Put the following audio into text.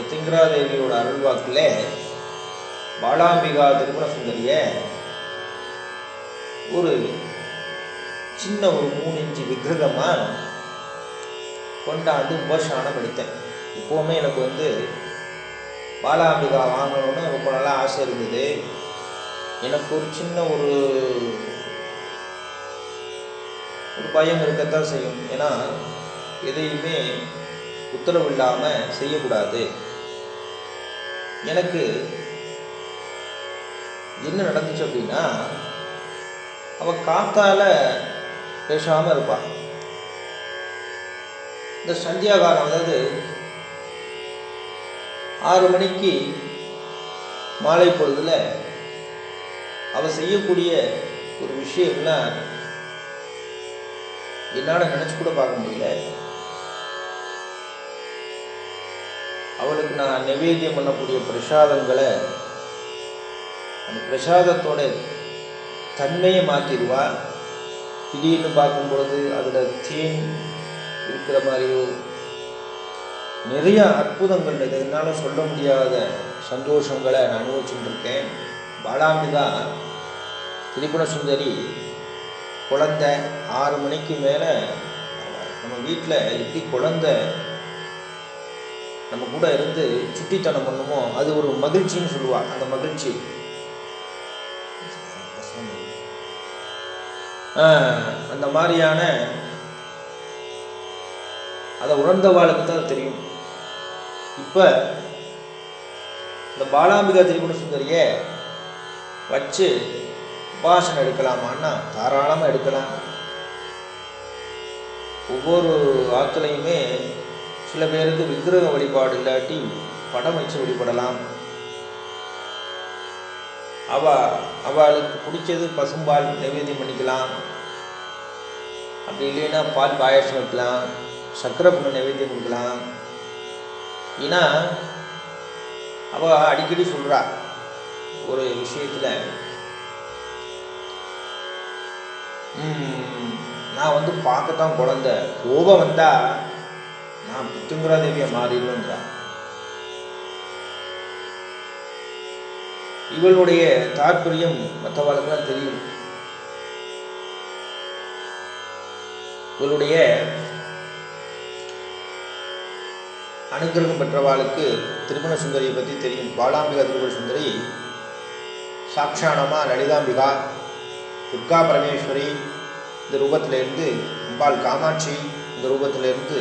பிரத்திங்கராதேவியோட அருள்வாக்கில் பாலாம்பிகா திருமண சுந்தரிய ஒரு சின்ன ஒரு மூணு இன்ச்சு விக்கிரகமாக கொண்டாந்து உபசானம் எடுத்தேன் இப்போவுமே எனக்கு வந்து பாலாம்பிகா வாங்கணும்னு ரொம்ப நல்லா ஆசை இருந்தது. எனக்கு ஒரு சின்ன ஒரு ஒரு பயம் இருக்கத்தான் செய்யும். ஏன்னா எதையுமே உத்தரவு இல்லாமல் செய்யக்கூடாது. எனக்கு என்ன நடந்துச்சு அப்படின்னா அவள் காத்தால பேசாமல் இருப்பாள் இந்த சந்தியா காலம் அதாவது ஆறு மணிக்கு மாலை பொழுதுல அவ செய்யக்கூடிய ஒரு விஷயம்லாம் என்னால் நினச்சி கூட பார்க்க முடியல. அவளுக்கு நான் நிவேத்தியம் பண்ணக்கூடிய பிரசாதங்களை அந்த பிரசாதத்தோட தன்மையை மாற்றிடுவா திடீர்னு பார்க்கும் பொழுது அதில் தேன் இருக்கிற மாதிரியோ நிறைய அற்புதங்கள் இது என்னால் சொல்ல முடியாத சந்தோஷங்களை நான் அனுபவிச்சுட்டு இருக்கேன். பாலாம்பிகா திரிபுர சுந்தரி குழந்தை ஆறு மணிக்கு மேலே நம்ம வீட்டில் எப்படி குழந்தை நம்ம கூட இருந்து சுட்டித்தனம் பண்ணுமோ அது ஒரு மகிழ்ச்சின்னு சொல்லுவா அந்த மகிழ்ச்சி. அந்த மாதிரியான அதை உணர்ந்தவாளுக்கு தான் தெரியும். இப்போ இந்த பாலாம்பிகா திரிபுண சுந்தரிய வச்சு உபாசனை எடுக்கலாமான்னா தாராளமாக எடுக்கலாம். ஒவ்வொரு ஆத்துலையுமே சில பேருக்கு விக்கிரக வழிபாடு இல்லாட்டி படம் வச்சு வழிபடலாம் அவ அவளுக்கு பிடிச்சது பசும்பால் நைவேத்தியம் பண்ணிக்கலாம். அப்படி இல்லைன்னா பால் பாயாசம் வைக்கலாம். சக்கரை பொண்ணு நைவேத்தியம் கொடுக்கலாம். ஏன்னா அவ அடிக்கடி சொல்றா ஒரு விஷயத்துல நான் வந்து பார்க்கத்தான் குழந்தை. கோபம் வந்தால் நான் புத்துங்கரா தேவியை மாறிடுவேன்றா இவளுடைய தாற்பயம் மற்றவாளுக்குலாம் தெரியும். இவளுடைய அனுகிரகம் பெற்றவாளுக்கு திருமண சுந்தரியை பற்றி தெரியும். பாலாம்பிகா திருமண சுந்தரி சாட்சாணமா லலிதாம்பிகா துர்கா பரமேஸ்வரி இந்த ரூபத்திலிருந்து அம்பாள் காமாட்சி இந்த ரூபத்திலிருந்து